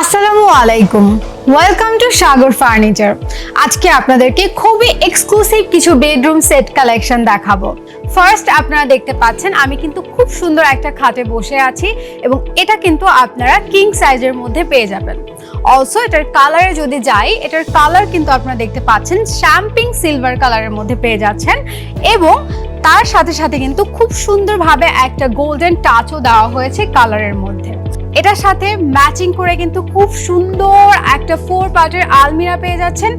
আসসালামু আলাইকুম। Welcome to Sagar furniture আজকে আপনাদেরকে খুবই এক্সক্লুসিভ কিছু বেডরুম সেট কালেকশন দেখাবো। ফার্স্ট আপনারা দেখতে পাচ্ছেন, আমি কিন্তু খুব সুন্দর একটা খাটে বসে আছি এবং এটা কিন্তু আপনারা কিং সাইজের মধ্যে পেয়ে যাবেন। অলসো এটার কালারে যদি যাই, এটার কালার কিন্তু আপনারা দেখতে পাচ্ছেন শ্যাম্পিং সিলভার কালারের মধ্যে পেয়ে যাচ্ছেন এবং তার সাথে সাথে কিন্তু খুব সুন্দরভাবে একটা গোল্ডেন টাচও দেওয়া হয়েছে কালারের মধ্যে। এটার সাথে ম্যাচিং করে কিন্তু খুব সুন্দর একটা ফোর পার্টের আলমিরা পেয়ে যাচ্ছেন।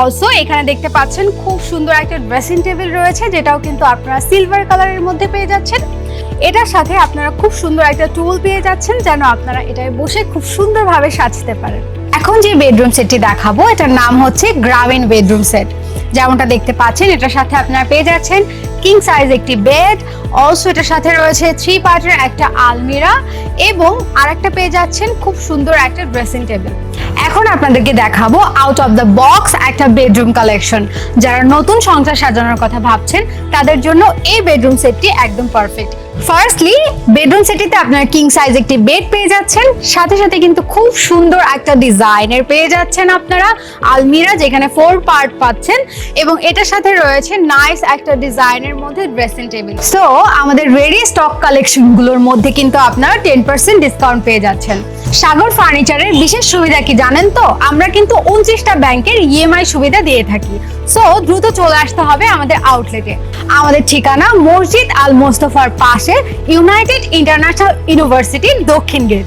অলসো এখানে দেখতে পাচ্ছেন খুব সুন্দর একটা ড্রেসিং টেবিল রয়েছে, যেটাও কিন্তু আপনারা সিলভার কালারের মধ্যে পেয়ে যাচ্ছেন। এটার সাথে আপনারা খুব সুন্দর একটা টুল পেয়ে যাচ্ছেন, যেন আপনারা এটায় বসে খুব সুন্দরভাবে সাজতে পারেন। এখন যে বেডরুম সেটটি দেখাবো, এটার নাম হচ্ছে গ্রামীণ বেডরুম সেট যেমনটা দেখতে পাচ্ছেন, এটার সাথে আপনারা পেয়ে যাচ্ছেন কিং সাইজ একটি বেড অলসো এটার সাথে রয়েছে থ্রি পার্টের একটা আলমিরা এবং আরেকটা পেয়ে যাচ্ছেন খুব সুন্দর একটা ড্রেসিং টেবিল এখন আপনাদেরকে দেখাবো আউট অফ দ্য বক্স একটা বেডরুম কালেকশন যারা নতুন সংসার সাজানোর কথা ভাবছেন, তাদের জন্য এই বেডরুম সেটটি একদম পারফেক্ট ফার্স্টলি বেডরুম সেটিতে আপনার কিং সাইজ একটি বেড পেয়ে যাচ্ছেন। সাথে সাথে কিন্তু খুব সুন্দর একটা ডিজাইনের পেয়ে যাচ্ছেন আপনারা। আলমিরা যেখানে ফোর পার্ট পাচ্ছেন এবং এটার সাথে রয়েছে নাইস একটা ডিজাইনের মধ্যে ড্রেসিং টেবিল সো আমাদের রেডি স্টক কালেকশনগুলোর মধ্যে কিন্তু আপনারা টেন পার্সেন্ট ডিসকাউন্ট পেয়ে যাচ্ছেন। সাগর ফার্নিচারের বিশেষ সুবিধা কি জানেন তো? আমরা কিন্তু উনত্রিশটা ব্যাংকের ইএমআই সুবিধা দিয়ে থাকি। সো দ্রুত চলে আসতে হবে আমাদের আউটলেটে আমাদের ঠিকানা মসজিদ আল মোস্তফার পাশে ইউনাইটেড ইন্টারন্যাশনাল ইউনিভার্সিটির দক্ষিণ গেট